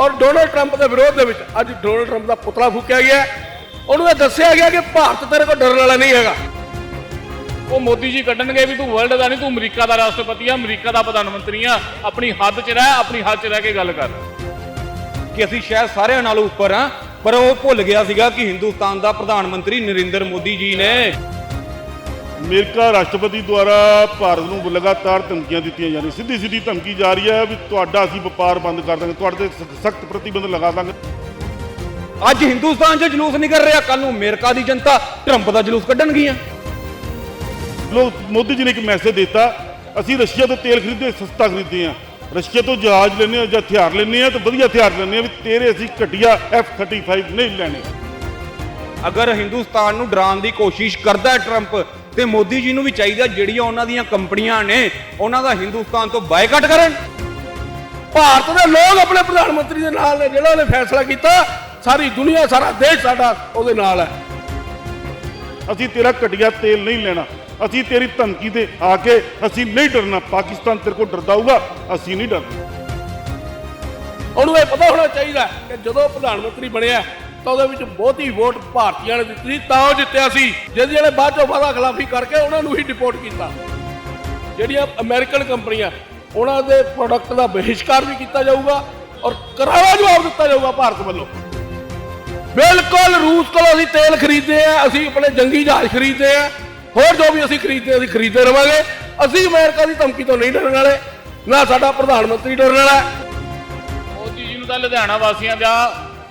ਔਰ Donald Trump ਦੇ ਵਿਰੋਧ ਦੇ ਵਿੱਚ ਅੱਜ ਡੋਨਲਡ ਟਰੰਪ ਦਾ ਪੁਤਲਾ ਫੂਕਿਆ ਗਿਆ ਉਹਨੂੰ ਇਹ ਦੱਸਿਆ ਗਿਆ ਕਿ ਭਾਰਤ ਤੇਰੇ ਕੋਲ ਡਰਨ ਵਾਲਾ ਨਹੀਂ ਹੈਗਾ। ਉਹ ਮੋਦੀ ਜੀ ਕੱਢਣਗੇ ਵੀ ਤੂੰ ਵਰਲਡ ਦਾ ਨਹੀਂ, ਤੂੰ ਅਮਰੀਕਾ ਦਾ ਰਾਸ਼ਟਰਪਤੀ ਆ, ਅਮਰੀਕਾ ਦਾ ਪ੍ਰਧਾਨ ਮੰਤਰੀ ਆ, ਆਪਣੀ ਹੱਦ 'ਚ ਰਹਿ, ਆਪਣੀ ਹੱਦ 'ਚ ਰਹਿ ਕੇ ਗੱਲ ਕਰ। ਕਿ ਅਸੀਂ ਸ਼ਾਇਦ ਸਾਰਿਆਂ ਨਾਲੋਂ ਉੱਪਰ ਆ, ਪਰ ਉਹ ਭੁੱਲ ਗਿਆ ਸੀਗਾ ਕਿ ਹਿੰਦੁਸਤਾਨ ਦਾ ਪ੍ਰਧਾਨ ਮੰਤਰੀ ਨਰਿੰਦਰ ਮੋਦੀ ਜੀ ਨੇ ਅਮਰੀਕਾ ਰਾਸ਼ਟਰਪਤੀ ਦੁਆਰਾ ਭਾਰਤ ਨੂੰ ਲਗਾਤਾਰ ਧਮਕੀਆਂ ਦਿੱਤੀਆਂ ਜਾ ਰਹੀਆਂ। ਸਿੱਧੀ ਸਿੱਧੀ ਧਮਕੀ ਜਾ ਰਹੀ ਹੈ ਵੀ ਤੁਹਾਡਾ ਅਸੀਂ ਵਪਾਰ ਬੰਦ ਕਰ ਦਾਂਗੇ ਤੁਹਾਡੇ ਤੇ ਸਖਤ ਪ੍ਰਤੀਬੰਧ ਲਗਾ ਦਾਂਗੇ। ਅੱਜ ਹਿੰਦੁਸਤਾਨ 'ਚ ਜਲੂਸ ਨਿਕਲ ਰਿਹਾ ਕੱਲ ਨੂੰ ਅਮਰੀਕਾ ਦੀ ਜਨਤਾ ਟਰੰਪ ਦਾ ਜਲੂਸ ਕੱਢਣਗੀਆਂ। ਲੋਕ ਮੋਦੀ ਜੀ ਨੇ ਇੱਕ ਮੈਸੇਜ ਦਿੱਤਾ ਅਸੀਂ ਰਸ਼ੀਆ ਤੋਂ ਤੇਲ ਖਰੀਦਦੇ ਸਸਤਾ ਖਰੀਦਦੇ ਆ ਰਸ਼ੀਆ ਤੋਂ ਜਹਾਜ਼ ਲੈਂਦੇ ਆ ਜਾਂ ਹਥਿਆਰ ਲੈਂਦੇ ਆ ਤਾਂ ਵਧੀਆ ਹਥਿਆਰ ਲੈਂਦੇ ਆ ਵੀ ਤੇਰੇ ਅਸੀਂ ਘਟੀਆ F35 ਨਹੀਂ ਲੈਣੇ। ਅਗਰ ਹਿੰਦੁਸਤਾਨ ਨੂੰ ਡਰਾਉਣ ਦੀ ਕੋਸ਼ਿਸ਼ ਕਰਦਾ ਹੈ ਟਰੰਪ ਤੇ ਮੋਦੀ ਜੀ ਨੂੰ ਵੀ ਚਾਹੀਦਾ ਜਿਹੜੀਆਂ ਉਹਨਾਂ ਦੀਆਂ ਕੰਪਨੀਆਂ ਨੇ ਉਹਨਾਂ ਦਾ ਹਿੰਦੁਸਤਾਨ ਤੋਂ ਬਾਈਕਾਟ ਕਰਨ। ਭਾਰਤ ਦੇ ਲੋਕ ਆਪਣੇ ਪ੍ਰਧਾਨ ਮੰਤਰੀ ਦੇ ਨਾਲ ਨੇ ਜਿਹੜਾ ਉਹਨੇ ਫੈਸਲਾ ਕੀਤਾ ਸਾਰੀ ਦੁਨੀਆ ਸਾਰਾ ਦੇਸ਼ ਸਾਡਾ ਉਹਦੇ ਨਾਲ ਹੈ। ਅਸੀਂ ਤੇਰਾ ਘਟੀਆ ਤੇਲ ਨਹੀਂ ਲੈਣਾ। ਅਸੀਂ ਤੇਰੀ ਧਮਕੀ ਤੇ ਆ ਕੇ ਅਸੀਂ ਨਹੀਂ ਡਰਨਾ। ਪਾਕਿਸਤਾਨ ਤੇਰੇ ਕੋਲ ਡਰਦਾ ਹੋਊਗਾ ਅਸੀਂ ਨਹੀਂ ਡਰਨਾ ਉਹਨੂੰ ਇਹ ਪਤਾ ਹੋਣਾ ਚਾਹੀਦਾ ਕਿ ਜਦੋਂ ਪ੍ਰਧਾਨ ਮੰਤਰੀ ਬਣਿਆ ਤਾਂ ਉਹਦੇ ਵਿੱਚ ਬਹੁਤੀ ਵੋਟ ਭਾਰਤੀਆਂ ਨੇ ਦਿੱਤੀ ਸੀ, ਤਾਂ ਉਹ ਜਿੱਤਿਆ ਸੀ। ਜਿਹਦੇ ਜਿਹੜੇ ਬਾਅਦ ਚੋਂ ਵਾਦਾ ਖਿਲਾਫੀ ਕਰਕੇ ਉਹਨਾਂ ਨੂੰ ਹੀ ਡਿਪੋਰਟ ਕੀਤਾ। ਜਿਹੜੀਆਂ ਅਮਰੀਕਨ ਕੰਪਨੀਆਂ, ਉਹਨਾਂ ਦੇ ਪ੍ਰੋਡਕਟ ਦਾ ਬਹਿਸ਼ਕਾਰ ਵੀ ਕੀਤਾ ਜਾਊਗਾ ਔਰ ਕਰਾਰਾ ਜਵਾਬ ਦਿੱਤਾ ਜਾਊਗਾ ਭਾਰਤ ਵੱਲੋਂ। ਬਿਲਕੁਲ ਰੂਸ ਕੋਲੋਂ ਅਸੀਂ ਤੇਲ ਖਰੀਦਦੇ ਆ ਅਸੀਂ ਆਪਣੇ ਜੰਗੀ ਜਹਾਜ਼ ਖਰੀਦਦੇ ਆ ਹੋਰ ਜੋ ਵੀ ਅਸੀਂ ਖਰੀਦਦੇ ਅਸੀਂ ਖਰੀਦਦੇ ਰਵਾਂਗੇ। ਅਸੀਂ ਅਮਰੀਕਾ ਦੀ ਧਮਕੀ ਤੋਂ ਨਹੀਂ ਡਰਨ ਵਾਲੇ, ਨਾ ਸਾਡਾ ਪ੍ਰਧਾਨ ਮੰਤਰੀ ਡਰਨ ਵਾਲਾ ਮੋਦੀ ਜੀ ਨੂੰ ਤਾਂ ਲੁਧਿਆਣਾ ਵਾਸੀਆਂ ਦਾ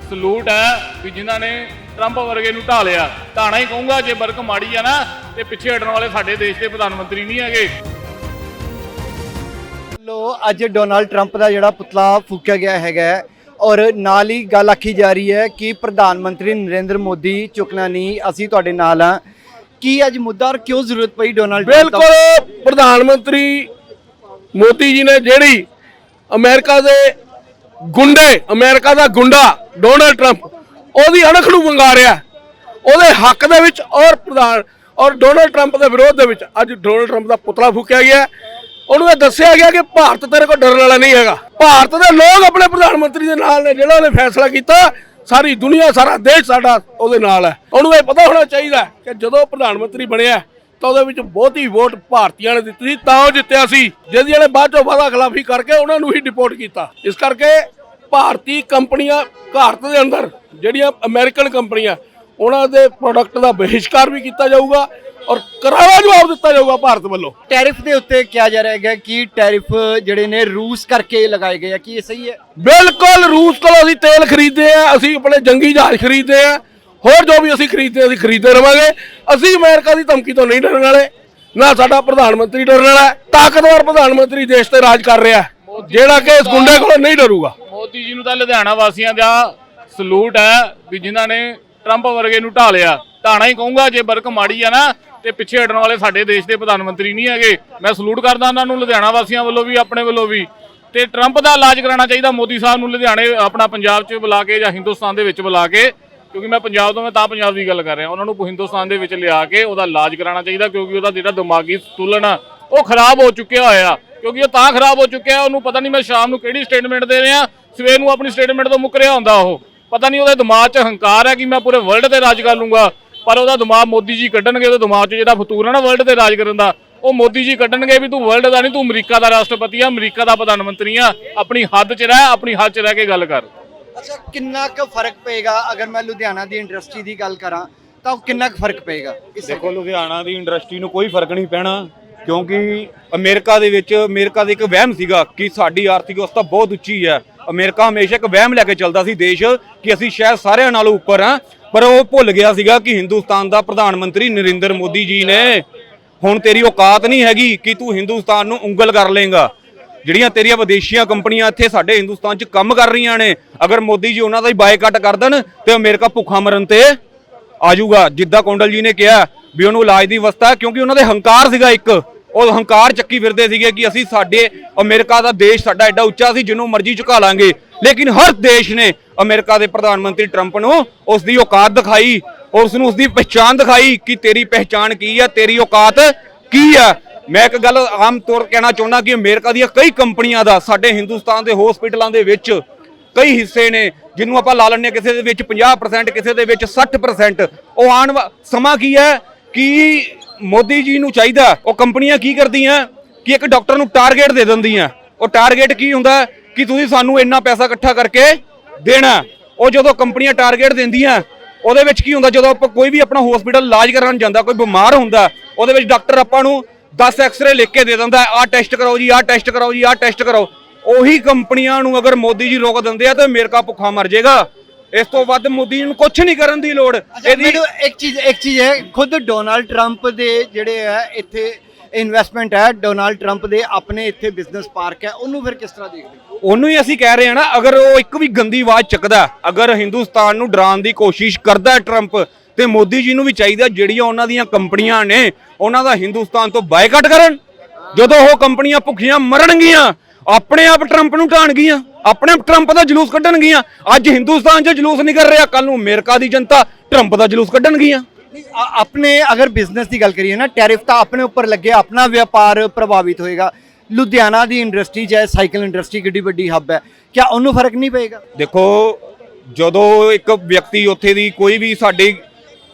ਸਲੂਟ ਹੈ ਵੀ ਜਿਨ੍ਹਾਂ ਨੇ ਟਰੰਪ ਵਰਗੇ ਨੂੰ ਢਾਲਿਆ ਢਾਣਾ ਹੀ ਕਹੂੰਗਾ ਜੇ ਬਰਕ ਮਾੜੀ ਆ ਨਾ ਤੇ ਪਿੱਛੇ ਹਟਣ ਵਾਲੇ ਸਾਡੇ ਦੇਸ਼ ਦੇ ਪ੍ਰਧਾਨ ਮੰਤਰੀ ਨਹੀਂ ਹੈਗੇ। ਲੋ ਅੱਜ ਡੋਨਾਲਡ ਟਰੰਪ ਦਾ ਜਿਹੜਾ ਪੁਤਲਾ ਫੂਕਿਆ ਗਿਆ ਹੈਗਾ ਔਰ ਨਾਲ ਹੀ ਗੱਲ ਆਖੀ ਜਾ ਰਹੀ ਹੈ ਕਿ ਪ੍ਰਧਾਨ ਮੰਤਰੀ ਨਰਿੰਦਰ ਮੋਦੀ ਚੁੱਕਣਾ ਨਹੀਂ ਅਸੀਂ ਤੁਹਾਡੇ ਨਾਲ ਹਾਂ। ਕੀ ਅੱਜ ਮੁੱਦਾ ਔਰ ਕਿਉਂ ਜ਼ਰੂਰਤ ਪਈ ਡੋਨਾਲਡ ਟਰੰਪ ਦਾ? ਬਿਲਕੁਲ ਪ੍ਰਧਾਨ ਮੰਤਰੀ ਮੋਦੀ ਜੀ ਨੇ ਜਿਹੜੀ ਅਮਰੀਕਾ ਦੇ ਗੁੰਡੇ ਅਮਰੀਕਾ ਦਾ ਗੁੰਡਾ ਡੋਨਲਡ ਟਰੰਪ ਉਹਦੀ ਅਣਖ ਨੂੰ ਵੰਗਾਰਿਆ। ਉਹਦੇ ਹੱਕ ਦੇ ਵਿੱਚ ਔਰ ਪ੍ਰਧਾਨ ਔਰ ਡੋਨਲਡ ਟਰੰਪ ਦੇ ਵਿਰੋਧ ਦੇ ਵਿੱਚ ਅੱਜ ਡੋਨਲਡ ਟਰੰਪ ਦਾ ਪੁਤਲਾ ਫੂਕਿਆ ਗਿਆ। ਉਹਨੂੰ ਇਹ ਦੱਸਿਆ ਗਿਆ ਕਿ ਭਾਰਤ ਤੇਰੇ ਕੋਲ ਡਰਨ ਵਾਲਾ ਨਹੀਂ ਹੈਗਾ। ਭਾਰਤ ਦੇ ਲੋਕ ਆਪਣੇ ਪ੍ਰਧਾਨ ਮੰਤਰੀ ਦੇ ਨਾਲ ਨੇ, ਜਿਹੜਾ ਉਹਨੇ ਫੈਸਲਾ ਕੀਤਾ, ਸਾਰੀ ਦੁਨੀਆ, ਸਾਰਾ ਦੇਸ਼ ਸਾਡਾ ਉਹਦੇ ਨਾਲ ਹੈ। ਉਹਨੂੰ ਇਹ ਪਤਾ ਹੋਣਾ ਚਾਹੀਦਾ ਕਿ ਜਦੋਂ ਪ੍ਰਧਾਨ ਮੰਤਰੀ ਬਣਿਆ, ਤਾਂ ਉਹਦੇ ਵਿੱਚ ਬਹੁਤੀ ਵੋਟ ਭਾਰਤੀਆਂ ਨੇ ਦਿੱਤੀ ਸੀ, ਤਾਂ ਉਹ ਜਿੱਤਿਆ ਸੀ। ਜਿਹਦੀਆਂ ਨੇ ਬਾਅਦ ਚੋਂ ਵਾਦਾ ਖਿਲਾਫੀ ਕਰਕੇ ਉਹਨਾਂ ਨੂੰ ਹੀ ਡਿਪੋਰਟ ਕੀਤਾ। ਇਸ ਕਰਕੇ ਭਾਰਤੀ ਕੰਪਨੀਆਂ ਭਾਰਤ ਦੇ ਅੰਦਰ ਜਿਹੜੀਆਂ ਅਮਰੀਕਨ ਕੰਪਨੀਆਂ ਉਹਨਾਂ ਦੇ ਪ੍ਰੋਡਕਟ ਦਾ ਬਹਿਸ਼ਕਾਰ ਵੀ ਕੀਤਾ ਜਾਊਗਾ ਔਰ ਕਰਾਰਾ ਜਵਾਬ ਦਿੱਤਾ ਜਾਊਗਾ ਭਾਰਤ ਵੱਲੋਂ। ਟੈਰਿਫ ਦੇ ਉੱਤੇ ਕਿਹਾ ਜਾ ਰਿਹਾ ਹੈਗਾ ਕਿ ਟੈਰਿਫ ਜਿਹੜੇ ਨੇ ਰੂਸ ਕਰਕੇ ਲਗਾਏ ਗਏ ਆ ਕੀ ਇਹ ਸਹੀ ਹੈ? ਬਿਲਕੁਲ ਰੂਸ ਕੋਲੋਂ ਅਸੀਂ ਤੇਲ ਖਰੀਦਦੇ ਆ ਅਸੀਂ ਆਪਣੇ ਜੰਗੀ ਜਹਾਜ਼ ਖਰੀਦਦੇ ਆ ਹੋਰ ਜੋ ਵੀ ਅਸੀਂ ਖਰੀਦਦੇ ਅਸੀਂ ਖਰੀਦਦੇ ਰਵਾਂਗੇ। ਅਸੀਂ ਅਮਰੀਕਾ ਦੀ ਧਮਕੀ ਤੋਂ ਨਹੀਂ ਡਰਨ ਵਾਲੇ ਨਾ ਸਾਡਾ ਪ੍ਰਧਾਨ ਮੰਤਰੀ ਡਰਨ ਵਾਲਾ ਹੈ। ਤਾਕਤਵਰ ਪ੍ਰਧਾਨ ਮੰਤਰੀ ਦੇਸ਼ ਤੇ ਰਾਜ ਕਰ ਰਿਹਾ ਹੈ, ਜਿਹੜਾ ਕਿ ਇਸ ਗੁੰਡੇ ਕੋਲੋਂ ਨਹੀਂ ਡਰੂਗਾ। ਮੋਦੀ ਜੀ ਨੂੰ ਤਾਂ ਲੁਧਿਆਣਾ ਵਾਸੀਆਂ ਦਾ ਸਲੂਟ ਹੈ ਵੀ ਜਿਨ੍ਹਾਂ ਨੇ ਟਰੰਪ ਵਰਗੇ ਨੂੰ ਢਾਲਿਆ ਢਾਣਾ ਹੀ ਕਹੂੰਗਾ, ਜੇ ਬਰਕ ਮਾੜੀ ਆ ਨਾ, ਤੇ ਪਿੱਛੇ ਹਟਣ ਵਾਲੇ ਸਾਡੇ ਦੇਸ਼ ਦੇ ਪ੍ਰਧਾਨ ਮੰਤਰੀ ਨਹੀਂ ਹੈਗੇ। ਮੈਂ ਸਲੂਟ ਕਰਦਾ ਉਹਨਾਂ ਨੂੰ, ਲੁਧਿਆਣਾ ਵਾਸੀਆਂ ਵੱਲੋਂ ਵੀ, ਆਪਣੇ ਵੱਲੋਂ ਵੀ। ਤੇ ਟਰੰਪ ਦਾ ਇਲਾਜ ਕਰਾਉਣਾ ਚਾਹੀਦਾ ਮੋਦੀ ਸਾਹਿਬ ਨੂੰ ਲੁਧਿਆਣੇ, ਆਪਣਾ ਪੰਜਾਬ 'ਚ ਬੁਲਾ ਕੇ ਜਾਂ ਹਿੰਦੁਸਤਾਨ ਦੇ ਵਿੱਚ ਬੁਲਾ ਕੇ, ਕਿਉਂਕਿ ਮੈਂ ਪੰਜਾਬ ਤੋਂ, ਮੈਂ ਤਾਂ ਪੰਜਾਬ ਦੀ ਗੱਲ ਕਰ ਰਿਹਾ। ਉਹਨਾਂ ਨੂੰ ਹਿੰਦੁਸਤਾਨ ਦੇ ਵਿੱਚ ਲਿਆ ਕੇ ਉਹਦਾ ਇਲਾਜ ਕਰਾਉਣਾ ਚਾਹੀਦਾ, ਕਿਉਂਕਿ ਉਹਦਾ ਜਿਹੜਾ ਦਿਮਾਗੀ ਸੰਤੁਲਨ ਆ, ਉਹ ਖਰਾਬ ਹੋ ਚੁੱਕਿਆ ਹੋਇਆ। ਕਿਉਂਕਿ ਉਹ ਤਾਂ ਖਰਾਬ ਹੋ ਚੁੱਕਿਆ ਉਹਨੂੰ ਪਤਾ ਨਹੀਂ ਮੈਂ ਸ਼ਾਮ ਨੂੰ ਕਿਹੜੀ ਸਟੇਟਮੈਂਟ ਦੇ ਰਿਹਾ ਸਵੇਰ ਨੂੰ ਆਪਣੀ ਸਟੇਟਮੈਂਟ ਤੋਂ ਮੁੱਕ ਰਿਹਾ ਹੁੰਦਾ ਉਹ। ਪਤਾ ਨਹੀਂ ਉਹਦੇ ਦਿਮਾਗ 'ਚ ਹੰਕਾਰ ਹੈ ਕਿ ਮੈਂ ਪੂਰੇ ਵਰਲਡ ਤੇ ਰਾਜ ਕਰ ਲੂੰਗਾ ਪਰ ਉਹਦਾ ਦਿਮਾਗ ਮੋਦੀ ਜੀ ਕੱਢਣਗੇ ਉਹਦੇ ਦਿਮਾਗ 'ਚ ਜਿਹੜਾ ਫਤੂਰ ਹੈ ਨਾ ਵਰਲਡ ਤੇ ਰਾਜ ਕਰਨ ਦਾ ਉਹ ਮੋਦੀ ਜੀ ਕੱਢਣਗੇ ਵੀ ਤੂੰ ਵਰਲਡ ਦਾ ਨਹੀਂ ਤੂੰ ਅਮਰੀਕਾ ਦਾ ਰਾਸ਼ਟਰਪਤੀ ਆ ਅਮਰੀਕਾ ਦਾ ਪ੍ਰਧਾਨ ਮੰਤਰੀ ਆ ਆਪਣੀ ਹੱਦ 'ਚ ਰਹਿ ਆਪਣੀ ਹੱਦ 'ਚ ਰਹਿ ਕੇ ਗੱਲ ਕਰ। ਅੱਛਾ ਕਿੰਨਾ ਕੁ ਫ਼ਰਕ ਪਏਗਾ? ਅਗਰ ਮੈਂ ਲੁਧਿਆਣਾ ਦੀ ਇੰਡਸਟਰੀ ਦੀ ਗੱਲ ਕਰਾਂ ਤਾਂ ਕਿੰਨਾ ਕੁ ਫ਼ਰਕ ਪਏਗਾ? ਦੇਖੋ ਲੁਧਿਆਣਾ ਦੀ ਇੰਡਸਟਰੀ ਨੂੰ ਕੋਈ ਫ਼ਰਕ ਨਹੀਂ ਪੈਣਾ। ਕਿਉਂਕਿ ਅਮਰੀਕਾ ਦੇ ਵਿੱਚ, ਅਮਰੀਕਾ ਦਾ ਇੱਕ ਵਹਿਮ ਸੀਗਾ ਕਿ ਸਾਡੀ ਆਰਥਿਕ ਅਵਸਥਾ ਬਹੁਤ ਉੱਚੀ ਹੈ। ਅਮਰੀਕਾ ਹਮੇਸ਼ਾ ਇੱਕ ਵਹਿਮ ਲੈ ਕੇ ਚੱਲਦਾ ਸੀ ਦੇਸ਼ ਕਿ ਅਸੀਂ ਸ਼ਾਇਦ ਸਾਰਿਆਂ ਨਾਲੋਂ ਉੱਪਰ ਹਾਂ। ਪਰ ਉਹ ਭੁੱਲ ਗਿਆ ਸੀਗਾ ਕਿ ਹਿੰਦੁਸਤਾਨ ਦਾ ਪ੍ਰਧਾਨ ਮੰਤਰੀ ਨਰਿੰਦਰ ਮੋਦੀ ਜੀ ਨੇ, ਹੁਣ ਤੇਰੀ ਔਕਾਤ ਨਹੀਂ ਹੈਗੀ ਕਿ ਤੂੰ ਹਿੰਦੁਸਤਾਨ ਨੂੰ ਉਂਗਲ ਕਰ ਲੇਗਾ ਜਿਹੜੀਆਂ ਤੇਰੀਆਂ ਵਿਦੇਸ਼ੀਆਂ ਕੰਪਨੀਆਂ ਇੱਥੇ ਸਾਡੇ ਹਿੰਦੁਸਤਾਨ 'ਚ ਕੰਮ ਕਰ ਰਹੀਆਂ ਨੇ, ਅਗਰ ਮੋਦੀ ਜੀ ਉਹਨਾਂ ਦਾ ਹੀ ਬਾਈਕਾਟ ਕਰ ਦੇਣ ਤੇ ਅਮਰੀਕਾ ਭੁੱਖਾ ਮਰਨ ਤੇ ਆਜੂਗਾ। ਜਿੱਦਾਂ ਕੌਂਡਲ ਜੀ ਨੇ ਕਿਹਾ ਵੀ ਉਹਨੂੰ ਇਲਾਜ ਦੀ ਅਵਸਥਾ ਕਿਉਂਕਿ ਉਹਨਾਂ ਦੇ ਹੰਕਾਰ ਸੀਗਾ ਇੱਕ। ਉਹ ਹੰਕਾਰ ਚੱਕੀ ਫਿਰਦੇ ਸੀਗੇ ਕਿ ਅਸੀਂ ਸਾਡੇ ਅਮਰੀਕਾ ਦਾ ਦੇਸ਼ ਸਾਡਾ ਐਡਾ ਉੱਚਾ ਸੀ, ਜਿਹਨੂੰ ਮਰਜ਼ੀ ਝੁਕਾ ਲਾਂਗੇ। ਲੇਕਿਨ ਹਰ ਦੇਸ਼ ਨੇ ਅਮਰੀਕਾ ਦੇ ਪ੍ਰਧਾਨ ਮੰਤਰੀ ਟਰੰਪ ਨੂੰ ਉਸ ਦੀ ਔਕਾਤ ਦਿਖਾਈ, ਉਸ ਨੂੰ ਉਸ ਦੀ ਪਛਾਣ ਦਿਖਾਈ ਕਿ ਤੇਰੀ ਪਹਿਚਾਣ ਕੀ ਹੈ ਤੇਰੀ ਔਕਾਤ ਕੀ ਹੈ ਮੈਂ ਇੱਕ ਗੱਲ ਆਮ ਤੌਰ ਕਹਿਣਾ ਚਾਹੁੰਦਾ ਕਿ ਅਮਰੀਕਾ ਦੀਆਂ ਕਈ ਕੰਪਨੀਆਂ ਦਾ ਸਾਡੇ ਹਿੰਦੁਸਤਾਨ ਦੇ ਹਸਪੀਟਲਾਂ ਦੇ ਵਿੱਚ ਕਈ ਹਿੱਸੇ ਨੇ ਜਿਹਨੂੰ ਆਪਾਂ ਲਾ ਲੈਂਦੇ ਹਾਂ ਕਿਸੇ ਦੇ ਵਿੱਚ 50% ਕਿਸੇ ਦੇ ਵਿੱਚ 60% ਉਹ ਆਉਣ ਵਾ- ਸਮਾਂ ਕੀ ਹੈ? ਕਿ ਮੋਦੀ ਜੀ ਨੂੰ ਚਾਹੀਦਾ? ਉਹ ਕੰਪਨੀਆਂ ਕੀ ਕਰਦੀਆਂ? ਕਿ ਇੱਕ ਡਾਕਟਰ ਨੂੰ ਟਾਰਗੇਟ ਦੇ ਦਿੰਦੀਆਂ। ਉਹ ਟਾਰਗੇਟ ਕੀ ਹੁੰਦਾ? ਕਿ ਤੁਸੀਂ ਸਾਨੂੰ ਇੰਨਾ ਪੈਸਾ ਇਕੱਠਾ ਕਰਕੇ ਦੇਣਾ। ਉਹ ਜਦੋਂ ਕੰਪਨੀਆਂ ਟਾਰਗੇਟ ਦਿੰਦੀਆਂ, ਉਹਦੇ ਵਿੱਚ ਕੀ ਹੁੰਦਾ? ਜਦੋਂ ਆਪਾਂ ਕੋਈ ਵੀ ਆਪਣਾ ਹਸਪੀਟਲ ਇਲਾਜ ਕਰਨ ਜਾਂਦਾ, ਕੋਈ ਬਿਮਾਰ ਹੁੰਦਾ, ਉਹਦੇ ਵਿੱਚ ਡਾਕਟਰ ਆਪਾਂ ਨੂੰ 10 ਐਕਸ-ਰੇ ਲਿਖ ਕੇ ਦੇ ਦਿੰਦਾ, ਆਹ ਟੈਸਟ ਕਰਾਓ ਜੀ, ਆਹ ਟੈਸਟ ਕਰਾਓ ਜੀ, ਆਹ ਟੈਸਟ ਕਰਾਓ। ਉਹੀ ਕੰਪਨੀਆਂ ਨੂੰ ਅਗਰ ਮੋਦੀ ਜੀ ਰੋਕ ਦਿੰਦੇ ਆ ਤਾਂ ਅਮਰੀਕਾ ਭੁੱਖਾ ਮਰ ਜਾਏਗਾ ਇਸ ਤੋਂ ਵੱਧ ਮੋਦੀ ਨੂੰ ਕੁਝ ਨਹੀਂ ਕਰਨ ਦੀ ਲੋੜ। ਇਹਦੀ ਮੈਨੂੰ ਇੱਕ ਚੀਜ਼ ਇੱਕ ਚੀਜ਼ ਹੈ ਖੁਦ ਡੋਨਾਲਡ ਟਰੰਪ ਦੇ ਜਿਹੜੇ ਹੈ ਇੱਥੇ ਇਨਵੈਸਟਮੈਂਟ ਹੈ ਡੋਨਾਲਡ ਟਰੰਪ ਦੇ ਆਪਣੇ ਇੱਥੇ ਬਿਜ਼ਨਸ ਪਾਰਕ ਹੈ ਉਹਨੂੰ ਫਿਰ ਕਿਸ ਤਰ੍ਹਾਂ ਦੇਖਦੇ ਹੋ? ਉਹਨੂੰ ਹੀ ਅਸੀਂ ਕਹਿ ਰਹੇ ਹਾਂ ਨਾ ਅਗਰ ਉਹ ਇੱਕ ਵੀ ਗੰਦੀ ਆਵਾਜ਼ ਚੱਕਦਾ ਅਗਰ ਹਿੰਦੁਸਤਾਨ ਨੂੰ ਡਰਾਉਣ ਦੀ ਕੋਸ਼ਿਸ਼ ਕਰਦਾ ਹੈ ਟਰੰਪ ਤੇ ਮੋਦੀ ਜੀ ਨੂੰ ਵੀ ਚਾਹੀਦਾ ਜਿਹੜੀਆਂ ਉਹਨਾਂ ਦੀਆਂ ਕੰਪਨੀਆਂ ਨੇ ਉਹਨਾਂ ਦਾ ਹਿੰਦੁਸਤਾਨ ਤੋਂ ਬਾਈਕਾਟ ਕਰਨ। ਜਦੋਂ ਉਹ ਕੰਪਨੀਆਂ ਭੁੱਖੀਆਂ ਮਰਨਗੀਆਂ ਆਪਣੇ ਆਪ ਟਰੰਪ ਨੂੰ ਢਾਣਗੀਆਂ ਆਪਣੇ ਆਪ ਟਰੰਪ ਦਾ ਜਲੂਸ ਕੱਢਣਗੀਆਂ ਅੱਜ ਹਿੰਦੁਸਤਾਨ 'ਚ ਜਲੂਸ ਨਹੀਂ ਕਰ ਰਿਹਾ ਕੱਲ ਨੂੰ ਅਮਰੀਕਾ ਦੀ ਜਨਤਾ ਟਰੰਪ ਦਾ ਜਲੂਸ ਕੱਢਣਗੀਆਂ ਨਹੀਂ, ਆ- ਆਪਣੇ ਅਗਰ ਬਿਜ਼ਨਸ ਦੀ ਗੱਲ ਕਰੀਏ ਨਾ ਟੈਰਿਫ ਤਾਂ ਆਪਣੇ ਉੱਪਰ ਲੱਗੇ ਆਪਣਾ ਵਪਾਰ ਪ੍ਰਭਾਵਿਤ ਹੋਏਗਾ। ਲੁਧਿਆਣਾ ਦੀ ਇੰਡਸਟਰੀ ਚਾਹੇ ਸਾਈਕਲ ਇੰਡਸਟਰੀ ਕਿੱਡੀ ਵੱਡੀ ਹੱਬ ਹੈ। ਕਿਆ ਉਹਨੂੰ ਫ਼ਰਕ ਨਹੀਂ ਪਏਗਾ? ਦੇਖੋ ਜਦੋਂ ਇੱਕ ਵਿਅਕਤੀ ਉੱਥੇ ਦੀ ਕੋਈ ਵੀ ਸਾਡੀ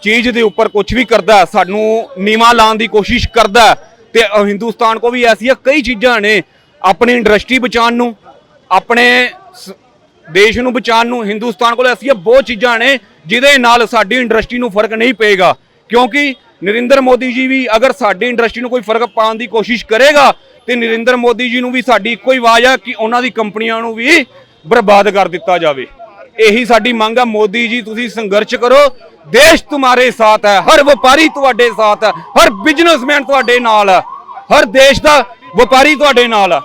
ਚੀਜ਼ ਦੇ ਉੱਪਰ ਕੁਝ ਵੀ ਕਰਦਾ ਸਾਨੂੰ ਨੀਵਾ ਲਾਉਣ ਦੀ ਕੋਸ਼ਿਸ਼ ਕਰਦਾ ਤੇ ਹਿੰਦੁਸਤਾਨ ਕੋ ਵੀ ਐਸੀਆਂ ਕਈ ਚੀਜ਼ਾਂ ਨੇ ਆਪਣੀ ਇੰਡਸਟਰੀ ਬਚਾਉਣ ਨੂੰ, ਆਪਣੇ ਸ- ਦੇਸ਼ ਨੂੰ ਬਚਾਉਣ ਨੂੰ, ਹਿੰਦੁਸਤਾਨ ਕੋਲ ਐਸੀਆਂ ਬਹੁਤ ਚੀਜ਼ਾਂ ਨੇ ਜਿਹਦੇ ਨਾਲ ਸਾਡੀ ਇੰਡਸਟਰੀ ਨੂੰ ਫ਼ਰਕ ਨਹੀਂ ਪਏਗਾ। ਕਿਉਂਕਿ ਨਰਿੰਦਰ ਮੋਦੀ ਜੀ ਵੀ ਅਗਰ ਸਾਡੀ ਇੰਡਸਟਰੀ ਨੂੰ ਕੋਈ ਫ਼ਰਕ ਪਾਉਣ ਦੀ ਕੋਸ਼ਿਸ਼ ਕਰੇਗਾ, ਤੇ ਨਰਿੰਦਰ ਮੋਦੀ ਜੀ ਨੂੰ ਵੀ ਸਾਡੀ ਇੱਕੋ ਹੀ ਆਵਾਜ਼ ਆ ਕਿ ਉਹਨਾਂ ਦੀ ਕੰਪਨੀਆਂ ਨੂੰ ਵੀ ਬਰਬਾਦ ਕਰ ਦਿੱਤਾ ਜਾਵੇ। ਇਹੀ ਸਾਡੀ ਮੰਗ ਆ। ਮੋਦੀ ਜੀ, ਤੁਸੀਂ ਸੰਘਰਸ਼ ਕਰੋ। ਦੇਸ਼ ਤੁਹਾਡੇ ਸਾਥ ਹੈ। ਹਰ ਵਪਾਰੀ ਤੁਹਾਡੇ ਸਾਥ ਹੈ। ਹਰ ਬਿਜ਼ਨਸਮੈਨ ਤੁਹਾਡੇ ਨਾਲ ਹੈ। ਹਰ ਦੇਸ਼ ਦਾ ਵਪਾਰੀ ਤੁਹਾਡੇ ਨਾਲ ਹੈ।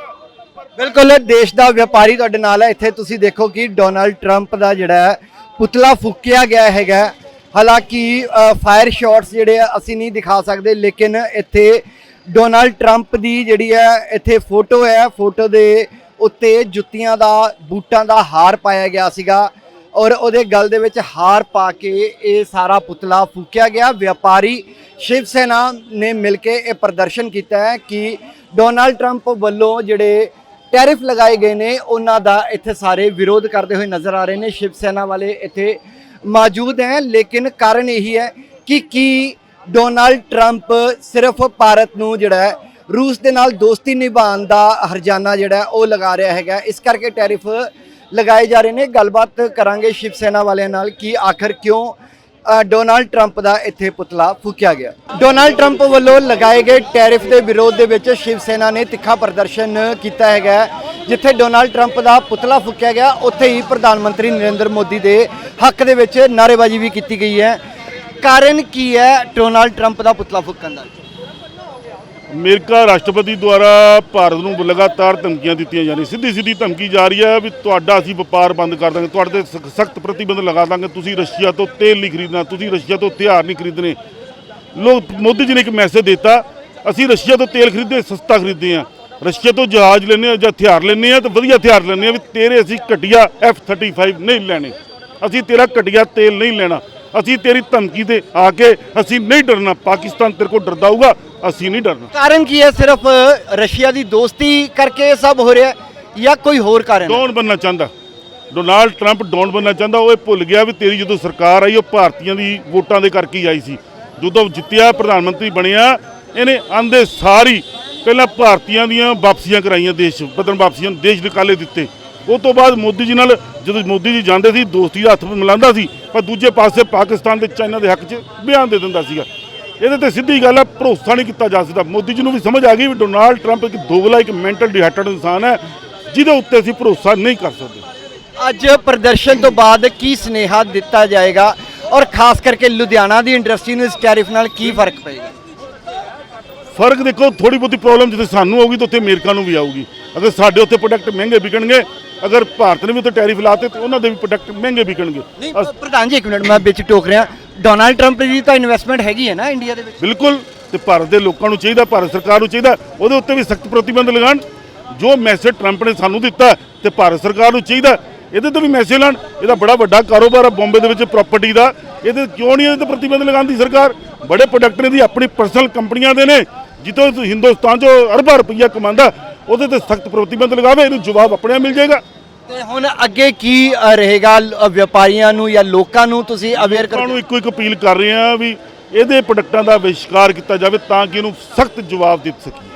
ਬਿਲਕੁਲ, ਦੇਸ਼ ਦਾ ਵਪਾਰੀ ਤੁਹਾਡੇ ਨਾਲ ਹੈ। ਇੱਥੇ ਤੁਸੀਂ ਦੇਖੋ ਕਿ ਡੋਨਲਡ ਟਰੰਪ ਦਾ ਜਿਹੜਾ ਪੁਤਲਾ ਫੂਕਿਆ ਗਿਆ ਹੈਗਾ। ਹਾਲਾਂਕਿ ਫਾਇਰ ਸ਼ਾਟਸ ਜਿਹੜੇ ਆ, ਅਸੀਂ ਨਹੀਂ ਦਿਖਾ ਸਕਦੇ, ਲੇਕਿਨ ਇੱਥੇ ਡੋਨਲਡ ਟਰੰਪ ਦੀ ਜਿਹੜੀ ਹੈ, ਇੱਥੇ ਫੋਟੋ ਹੈ। ਫੋਟੋ ਦੇ ਉੱਤੇ ਜੁੱਤੀਆਂ ਦਾ, ਬੂਟਾਂ ਦਾ ਹਾਰ ਪਾਇਆ ਗਿਆ ਸੀਗਾ। ਔਰ ਉਹਦੇ ਗਲ ਦੇ ਵਿੱਚ ਹਾਰ ਪਾ ਕੇ ਇਹ ਸਾਰਾ ਪੁਤਲਾ ਫੂਕਿਆ ਗਿਆ। ਵਪਾਰੀ ਸ਼ਿਵ ਸੈਨਾ ਨੇ ਮਿਲ ਕੇ ਇਹ ਪ੍ਰਦਰਸ਼ਨ ਕੀਤਾ ਹੈ ਕਿ ਡੋਨਾਲਡ ਟਰੰਪ ਵੱਲੋਂ ਜਿਹੜੇ ਟੈਰਿਫ ਲਗਾਏ ਗਏ ਨੇ, ਉਹਨਾਂ ਦਾ ਇੱਥੇ ਸਾਰੇ ਵਿਰੋਧ ਕਰਦੇ ਹੋਏ ਨਜ਼ਰ ਆ ਰਹੇ ਨੇ, ਸ਼ਿਵ ਸੈਨਾ ਵਾਲੇ ਇੱਥੇ ਮੌਜੂਦ ਹੈ, ਲੇਕਿਨ ਕਾਰਨ ਇਹੀ ਹੈ ਕਿ ਕੀ ਡੋਨਾਲਡ ਟਰੰਪ ਸਿਰਫ ਭਾਰਤ ਨੂੰ ਜਿਹੜਾ ਹੈ, ਰੂਸ ਦੇ ਨਾਲ ਦੋਸਤੀ ਨਿਭਾਉਣ ਦਾ ਹਰਜਾਨਾ ਜਿਹੜਾ ਉਹ ਲਗਾ ਰਿਹਾ ਹੈਗਾ। ਇਸ ਕਰਕੇ ਟੈਰਿਫ ਲਗਾਏ ਜਾ ਰਹੇ ਨੇ। ਗੱਲਬਾਤ ਕਰਾਂਗੇ ਸ਼ਿਵ ਸੈਨਾ ਵਾਲਿਆਂ ਨਾਲ ਕਿ ਆਖਰ ਕਿਉਂ ਡੋਨਾਲਡ ਟਰੰਪ ਦਾ ਇੱਥੇ ਪੁਤਲਾ ਫੂਕਿਆ ਗਿਆ। ਡੋਨਾਲਡ ਟਰੰਪ ਵੱਲੋਂ ਲਗਾਏ ਗਏ ਟੈਰਿਫ ਦੇ ਵਿਰੋਧ ਦੇ ਵਿੱਚ ਸ਼ਿਵ ਸੈਨਾ ਨੇ ਤਿੱਖਾ ਪ੍ਰਦਰਸ਼ਨ ਕੀਤਾ ਹੈਗਾ ਜਿੱਥੇ ਡੋਨਾਲਡ ਟਰੰਪ ਦਾ ਪੁਤਲਾ ਫੂਕਿਆ ਗਿਆ। ਉੱਥੇ ਹੀ ਪ੍ਰਧਾਨ ਮੰਤਰੀ ਨਰਿੰਦਰ ਮੋਦੀ ਦੇ ਹੱਕ ਦੇ ਵਿੱਚ ਨਾਅਰੇਬਾਜ਼ੀ ਵੀ ਕੀਤੀ ਗਈ ਹੈ। ਕਾਰਨ ਕੀ ਹੈ ਡੋਨਾਲਡ ਟਰੰਪ ਦਾ ਪੁਤਲਾ ਫੂਕਣ ਦਾ? ਅਮਰੀਕਾ ਰਾਸ਼ਟਰਪਤੀ ਦੁਆਰਾ ਭਾਰਤ ਨੂੰ ਲਗਾਤਾਰ ਧਮਕੀਆਂ ਦਿੱਤੀਆਂ ਜਾ ਰਹੀਆਂ। ਸਿੱਧੀ ਸਿੱਧੀ ਧਮਕੀ ਜਾ ਰਹੀ ਹੈ ਵੀ ਤੁਹਾਡਾ ਅਸੀਂ ਵਪਾਰ ਬੰਦ ਕਰ ਦਾਂਗੇ। ਤੁਹਾਡੇ ਤੇ ਸਖਤ ਪ੍ਰਤੀਬੰਧ ਲਗਾ ਦਾਂਗੇ। ਤੁਸੀਂ ਰਸ਼ੀਆ ਤੋਂ ਤੇਲ ਨਹੀਂ ਖਰੀਦਣਾ, ਤੁਸੀਂ ਰਸ਼ੀਆ ਤੋਂ ਹਥਿਆਰ ਨਹੀਂ ਖਰੀਦਣੇ। ਲੋਕ, ਮੋਦੀ ਜੀ ਨੇ ਇੱਕ ਮੈਸੇਜ ਦਿੱਤਾ, ਅਸੀਂ ਰਸ਼ੀਆ ਤੋਂ ਤੇਲ ਖਰੀਦਦੇ, ਸਸਤਾ ਖਰੀਦਦੇ ਆ ਰਸ਼ੀਆ ਤੋਂ ਜਹਾਜ਼ ਲੈਂਦੇ ਆ ਜਾਂ ਹਥਿਆਰ ਲੈਂਦੇ ਆ ਤਾਂ ਵਧੀਆ ਹਥਿਆਰ ਲੈਂਦੇ ਆ ਵੀ ਤੇਰੇ ਅਸੀਂ ਘਟੀਆ F35 ਨਹੀਂ ਲੈਣੇ। ਅਸੀਂ ਤੇਰਾ ਘਟੀਆ ਤੇਲ ਨਹੀਂ ਲੈਣਾ। ਅਸੀਂ ਤੇਰੀ ਧਮਕੀ ਤੇ ਆ ਕੇ ਅਸੀਂ ਨਹੀਂ ਡਰਨਾ ਪਾਕਿਸਤਾਨ ਤੇਰੇ ਕੋਲ ਡਰਦਾ ਹੋਊਗਾ ਅਸੀਂ ਨਹੀਂ ਡਰਨਾ। ਕਾਰਨ ਕੀ ਹੈ? ਸਿਰਫ ਰਸ਼ੀਆ ਦੀ ਦੋਸਤੀ ਕਰਕੇ ਇਹ ਸਭ ਹੋ ਰਿਹਾ ਹੈ ਜਾਂ ਕੋਈ ਹੋਰ ਕਾਰਨ ਹੈ? ਡੋਨ ਬਣਨਾ ਚਾਹੁੰਦਾ? ਡੋਨਾਲਡ ਟਰੰਪ ਡੋਨ ਬਣਨਾ ਚਾਹੁੰਦਾ ਉਹ ਇਹ ਭੁੱਲ ਗਿਆ ਵੀ ਤੇਰੀ ਜਦੋਂ ਸਰਕਾਰ ਆਈ ਉਹ ਭਾਰਤੀਆਂ ਦੀ ਵੋਟਾਂ ਦੇ ਕਰਕੇ ਹੀ ਆਈ ਸੀ। ਜਦੋਂ ਜਿੱਤਿਆ ਪ੍ਰਧਾਨ ਮੰਤਰੀ ਬਣਿਆ ਇਹਨੇ ਆਂਦੇ ਸਾਰੀ ਪਹਿਲਾਂ ਭਾਰਤੀਆਂ ਦੀਆਂ ਵਾਪਸੀਆਂ ਕਰਾਈਆਂ ਦੇਸ਼ ਵਤਨ ਵਾਪਸੀਆਂ ਦੇਸ਼ ਨਿਕਾਲੇ ਦਿੱਤੇ। ਉਸ ਤੋਂ ਬਾਅਦ ਮੋਦੀ ਜੀ ਨਾਲ ਜਦੋਂ ਮੋਦੀ ਜੀ ਜਾਂਦੇ ਸੀ ਦੋਸਤੀ ਦਾ ਹੱਥ ਮਿਲਾਉਂਦਾ ਸੀ ਪਰ ਦੂਜੇ ਪਾਸੇ ਪਾਕਿਸਤਾਨ ਤੇ ਚਾਈਨਾ ਦੇ ਹੱਕ 'ਚ ਬਿਆਨ ਦੇ ਦਿੰਦਾ ਸੀਗਾ। ਇਹਦੇ ਤੇ ਸਿੱਧੀ ਗੱਲ ਹੈ ਭਰੋਸਾ ਨਹੀਂ ਕੀਤਾ ਜਾ ਸਕਦਾ। ਮੋਦੀ ਜੀ ਨੂੰ ਵੀ ਸਮਝ ਆ ਗਈ ਵੀ ਡੋਨਾਲਡ ਟਰੰਪ ਇੱਕ ਦੋਗਲਾ ਇੱਕ ਮੈਂਟਲ ਡਿਹਾਟਡ ਇਨਸਾਨ ਹੈ ਜਿਹਦੇ ਉੱਤੇ ਅਸੀਂ ਭਰੋਸਾ ਨਹੀਂ ਕਰ ਸਕਦੇ। ਅੱਜ ਪ੍ਰਦਰਸ਼ਨ ਤੋਂ ਬਾਅਦ ਕੀ ਸਨੇਹਾ ਦਿੱਤਾ ਜਾਏਗਾ ਔਰ ਖਾਸ ਕਰਕੇ ਲੁਧਿਆਣਾ ਦੀ ਇੰਡਸਟਰੀ ਨੂੰ ਇਸ ਟੈਰਿਫ ਨਾਲ ਕੀ ਫ਼ਰਕ ਪਏਗਾ? ਫ਼ਰਕ ਦੇਖੋ ਥੋੜੀ ਬਹੁਤੀ ਪ੍ਰੋਬਲਮ ਜਿੱਥੇ ਸਾਨੂੰ ਆਊਗੀ ਤਾਂ ਉੱਥੇ ਅਮਰੀਕਾ ਨੂੰ ਵੀ ਆਊਗੀ। ਅਗਰ ਸਾਡੇ ਉੱਥੇ ਪ੍ਰੋਡਕਟ ਮਹਿੰਗੇ ਵਿਕਣਗੇ ਅਗਰ ਭਾਰਤ ਨੇ ਵੀ ਉੱਥੇ ਟੈਰਿਫ ਲਾਤੇ ਤੇ ਉਹਨਾਂ ਦੇ ਵੀ ਪ੍ਰੋਡਕਟ ਮਹਿੰਗੇ ਵਿਕਣਗੇ। ਨਹੀਂ ਪ੍ਰਧਾਨ ਜੀ ਇੱਕ ਮਿੰਟ ਮੈਂ ਵਿੱਚ ਟੋਕ ਰਿਹਾ। ਡੋਨਾਲਡ ਟਰੰਪ ਦੀ ਤਾਂ ਇਨਵੈਸਟਮੈਂਟ ਹੈਗੀ ਹੈ ਨਾ ਇੰਡੀਆ ਦੇ ਵਿੱਚ। ਬਿਲਕੁਲ ਤੇ ਭਾਰਤ ਦੇ ਲੋਕਾਂ ਨੂੰ ਚਾਹੀਦਾ ਭਾਰਤ ਸਰਕਾਰ ਨੂੰ ਚਾਹੀਦਾ ਉਹਦੇ ਉੱਤੇ ਵੀ ਸਖਤ ਪ੍ਰਤੀਬੰਧ ਲਗਾਉਣ। ਜੋ ਮੈਸੇਜ ਟਰੰਪ ਨੇ ਸਾਨੂੰ ਦਿੱਤਾ ਤੇ ਭਾਰਤ ਸਰਕਾਰ ਨੂੰ ਚਾਹੀਦਾ ਇਹਦੇ ਤੇ ਵੀ ਮੈਸੇਜ ਲਾਉਣ। ਇਹਦਾ ਬੜਾ ਵੱਡਾ ਕਾਰੋਬਾਰ ਹੈ ਬੰਬੇ ਦੇ ਵਿੱਚ ਪ੍ਰਾਪਰਟੀ ਦਾ। ਇਹਦੇ ਕਿਉਂ ਨਹੀਂ ਇਹਦੇ ਤੇ ਪ੍ਰਤੀਬੰਧ ਲਗਾਉਂਦੀ ਸਰਕਾਰ? ਬੜੇ ਪ੍ਰੋਡਕਟ ਨੇ ਦੀ ਆਪਣੀ ਪਰਸਨਲ ਕੰਪਨੀਆਂ ਦੇ ਨੇ। ਜਿੱਥੋਂ ਹਿੰਦੁਸਤਾਨ 'ਚੋਂ ਅਰਬਾਂ ਰੁਪਈਆ ਕਮਾਉਂਦਾ ਉਹਦੇ ਤੇ ਸਖਤ ਪ੍ਰਤੀਬੰਧ ਲਗਾਵੇ ਇਹਨੂੰ ਜਵਾਬ ਆਪਣੇ ਆਪ ਮਿਲ ਜਾਏਗਾ। ਤੇ ਹੁਣ ਅੱਗੇ ਕੀ ਅ, ਰਹੇਗਾ ਲ- ਵਪਾਰੀਆਂ ਨੂੰ ਜਾਂ ਲੋਕਾਂ ਨੂੰ ਤੁਸੀਂ ਅਵੇਅਰ ਲੋਕਾਂ ਕਰ? ਨੂੰ ਇੱਕੋ ਇੱਕ ਅਪੀਲ ਕਰ ਰਹੇ ਹਾਂ ਵੀ ਇਹਦੇ ਪ੍ਰੋਡਕਟਾਂ ਦਾ ਵਿਸ਼ਕਾਰ ਕੀਤਾ ਜਾਵੇ ਤਾਂ ਕਿ ਇਹਨੂੰ ਸਖਤ ਜਵਾਬ ਦੇ ਸਕੀਏ।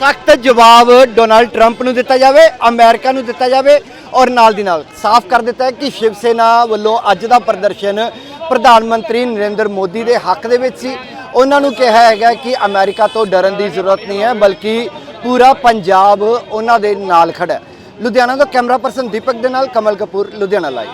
ਸਖਤ ਜਵਾਬ ਡੋਨਾਲਡ ਟਰੰਪ ਨੂੰ ਦਿੱਤਾ ਜਾਵੇ ਅਮਰੀਕਾ ਨੂੰ ਦਿੱਤਾ ਜਾਵੇ ਔਰ ਨਾਲ ਦੀ ਨਾਲ ਸਾਫ਼ ਕਰ ਦਿੱਤਾ ਹੈ ਕਿ ਸ਼ਿਵ ਸੈਨਾ ਵੱਲੋਂ ਅੱਜ ਦਾ ਪ੍ਰਦਰਸ਼ਨ ਪ੍ਰਧਾਨ ਮੰਤਰੀ ਨਰਿੰਦਰ ਮੋਦੀ ਦੇ ਹੱਕ ਦੇ ਵਿੱਚ ਸੀ। ਉਹਨਾਂ ਨੂੰ ਕਿਹਾ ਹੈਗਾ ਕਿ ਅਮਰੀਕਾ ਤੋਂ ਡਰਨ ਦੀ ਜ਼ਰੂਰਤ ਨਹੀਂ ਹੈ, ਬਲਕਿ ਪੂਰਾ ਪੰਜਾਬ ਉਹਨਾਂ ਦੇ ਨਾਲ ਖੜਾ ਹੈ। ਲੁਧਿਆਣਾ ਤੋਂ ਕੈਮਰਾ ਪਰਸਨ ਦੀਪਕ ਦੇ ਨਾਲ ਕਮਲ ਕਪੂਰ, ਲੁਧਿਆਣਾ ਲਾਈਵ